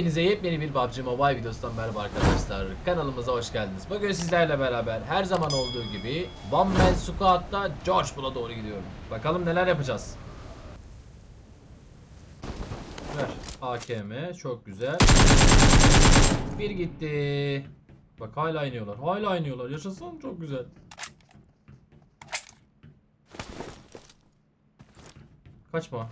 Hepinize yepyeni bir PUBG Mobile videosundan merhaba arkadaşlar. Kanalımıza hoş geldiniz. Bugün sizlerle beraber her zaman olduğu gibi One Man Squad'da George Bull'a doğru gidiyorum. Bakalım neler yapacağız. Ver. AKM çok güzel. Bir gitti. Bak hala iniyorlar. Hala iniyorlar. Yaşasın çok güzel. Kaçma.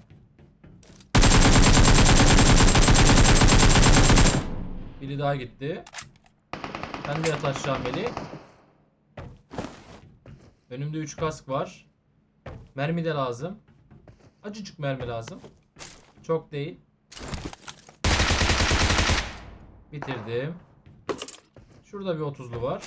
Biri daha gitti. Sen de yat aşağı. Önümde 3 kask var. Mermi de lazım. Acıcık mermi lazım. Çok değil. Bitirdim. Şurada bir 30'lu var.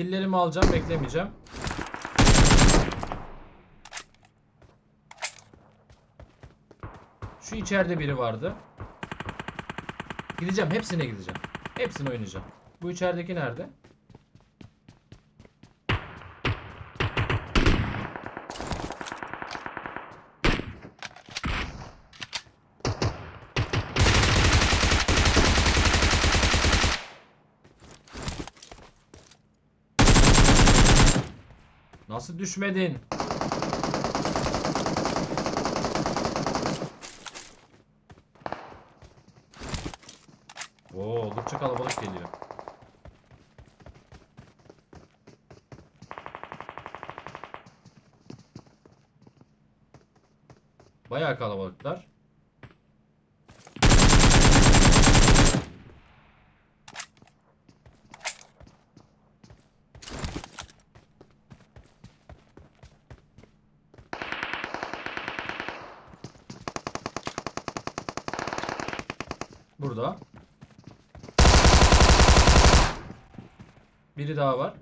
Killerimi alacağım, beklemeyeceğim. Şu içeride biri vardı. Gideceğim, hepsine gideceğim. Hepsini oynayacağım. Bu içerideki nerede? Nasıl düşmedin? Oo, oldukça kalabalık geliyor. Bayağı kalabalıklar. Burada. Biri daha var.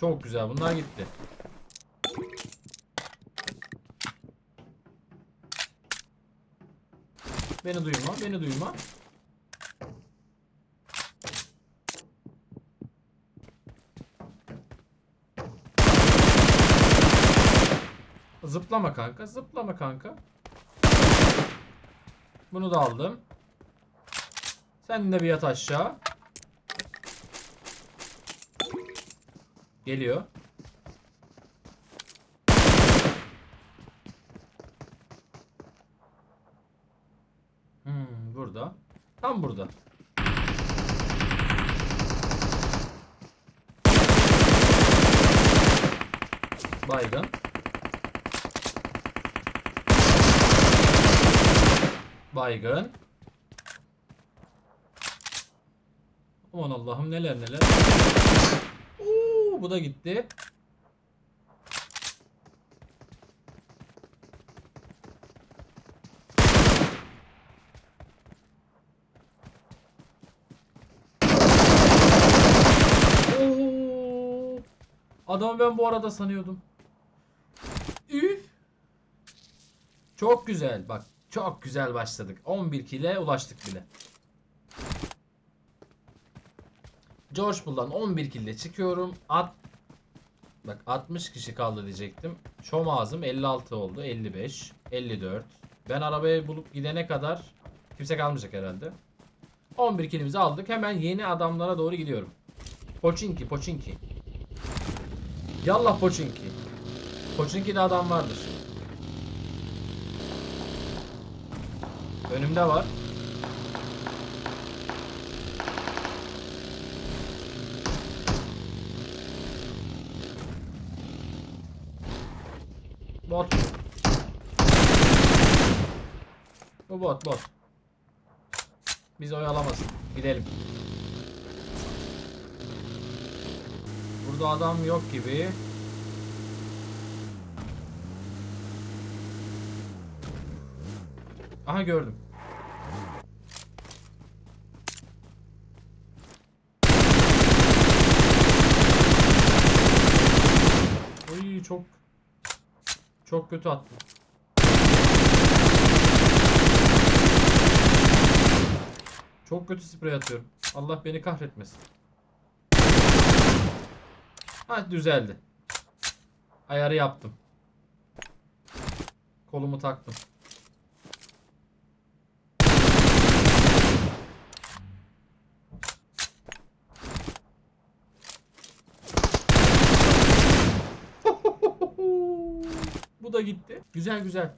Çok güzel. Bunlar gitti. Beni duyma, beni duyma. Zıplama kanka, zıplama kanka. Bunu da aldım. Sen de bir yat aşağı. Geliyor. Hmm, burada. Tam burada. Baygın. Baygın. Aman Allah'ım neler neler. Bu da gitti. Oo, adamı ben bu arada sanıyordum. Üf. Çok güzel bak. Çok güzel başladık. 11 kile ulaştık bile. George Bull'dan 11 kille çıkıyorum. At Bak 60 kişi kaldı diyecektim. Şom ağzım 56 oldu. 55, 54. Ben arabayı bulup gidene kadar kimse kalmayacak herhalde. 11 kilimizi aldık. Hemen yeni adamlara doğru gidiyorum. Poçinki, Poçinki. Yallah Poçinki. Poçinki'de adam vardır. Önümde var. Bot. Bu bot bot. Biz oyalamasın. Gidelim. Burada adam yok gibi. Aha gördüm. Çok kötü attım. Çok kötü sprey atıyorum. Allah beni kahretmesin. Ha düzeldi. Ayarı yaptım. Kolumu taktım. Da gitti. Güzel güzel.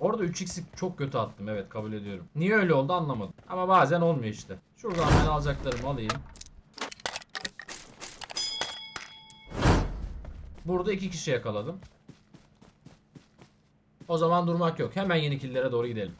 Orada 3x'i çok kötü attım evet kabul ediyorum. Niye öyle oldu anlamadım. Ama bazen olmuyor işte. Şuradan ben alacaklarımı alayım. Burada iki kişi yakaladım. O zaman durmak yok. Hemen yeni killere doğru gidelim.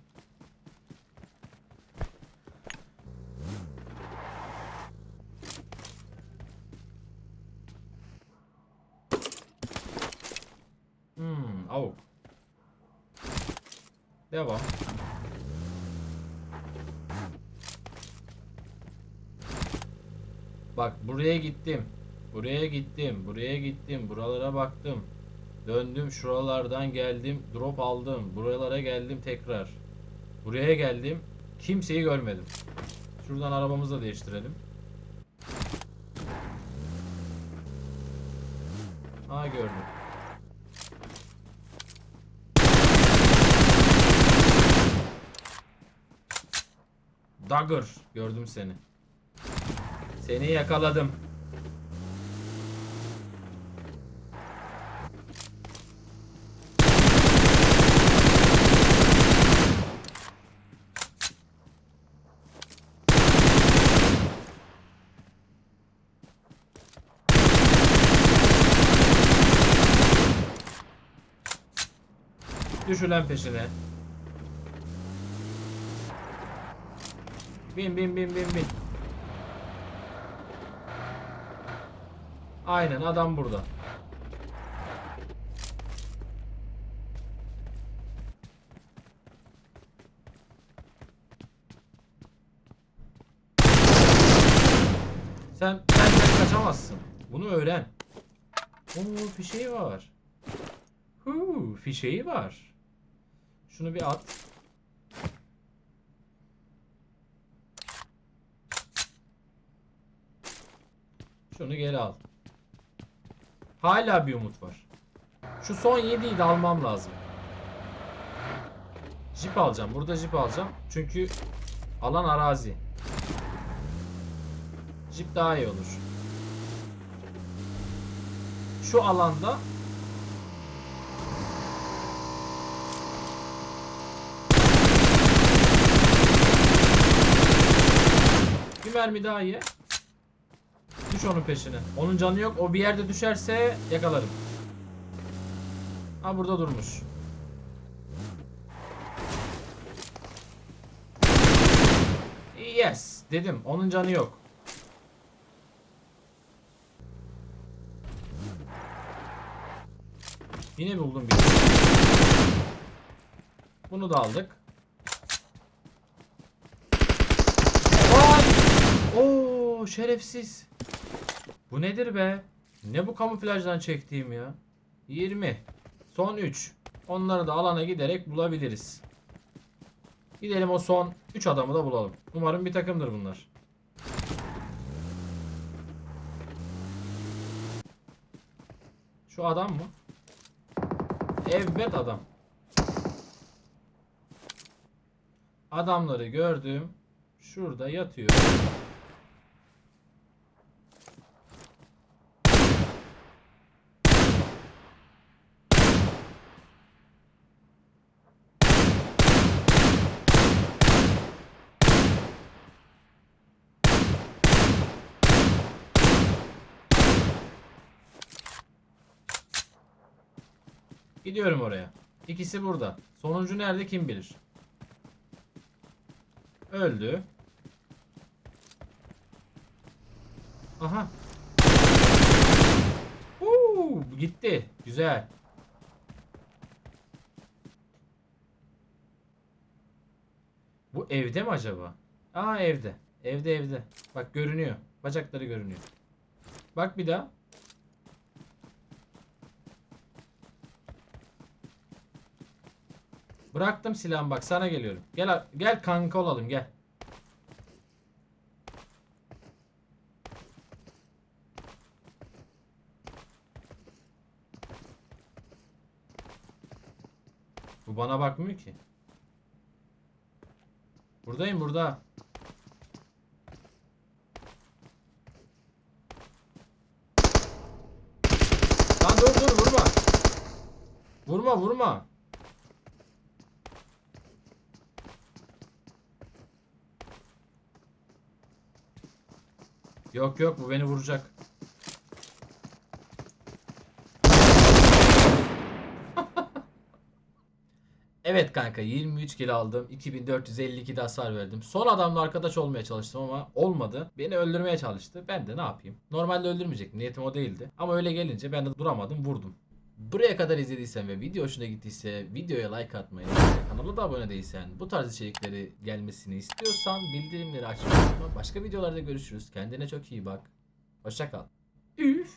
Devam. Bak buraya gittim. Buraya gittim. Buraya gittim. Buralara baktım. Döndüm şuralardan geldim. Drop aldım. Buralara geldim tekrar. Buraya geldim. Kimseyi görmedim. Şuradan arabamızı da değiştirelim. Ha gördüm. Dagger gördüm seni. Seni yakaladım. Düş ulan peşine. Bin bin bin bin bin. Aynen adam burada. Sen benden kaçamazsın. Bunu öğren. Oo fişeği var. Huu fişeği var. Şunu bir at. Şunu geri al. Hala bir umut var. Şu son 7'yi de almam lazım. Jeep alacağım. Burada jeep alacağım. Çünkü alan arazi. Jeep daha iyi olur. Şu alanda bir mermi daha ye. Düş onun peşine. Onun canı yok. O bir yerde düşerse yakalarım. Ha burada durmuş. Yes. Dedim. Onun canı yok. Yine buldum bir. Bunu da aldık. Oo şerefsiz. Bu nedir be? Ne bu kamuflajdan çektiğim ya? 20. Son 3. Onları da alana giderek bulabiliriz. Gidelim o son 3 adamı da bulalım. Umarım bir takımdır bunlar. Şu adam mı? Evet adam. Adamları gördüm. Şurada yatıyor. Gidiyorum oraya. İkisi burada. Sonuncu nerede kim bilir. Öldü. Aha. Uuu, gitti. Güzel. Bu evde mi acaba? Aa evde. Evde evde. Bak görünüyor. Bacakları görünüyor. Bak bir daha. Bıraktım silahımı bak sana geliyorum. Gel gel kanka olalım gel. Bu bana bakmıyor ki. Buradayım burada. Lan dur dur vurma. Vurma vurma. Yok yok bu beni vuracak. Evet kanka 23 kill aldım. 2452 de hasar verdim. Son adamla arkadaş olmaya çalıştım ama olmadı. Beni öldürmeye çalıştı. Ben de ne yapayım? Normalde öldürmeyecektim. Niyetim o değildi. Ama öyle gelince ben de duramadım vurdum. Buraya kadar izlediysen ve video hoşuna gittiyse videoya like atmayı, kanala da abone değilsen, bu tarz içerikleri gelmesini istiyorsan bildirimleri açmayı unutma. Başka videolarda görüşürüz. Kendine çok iyi bak. Hoşça kal. Üf.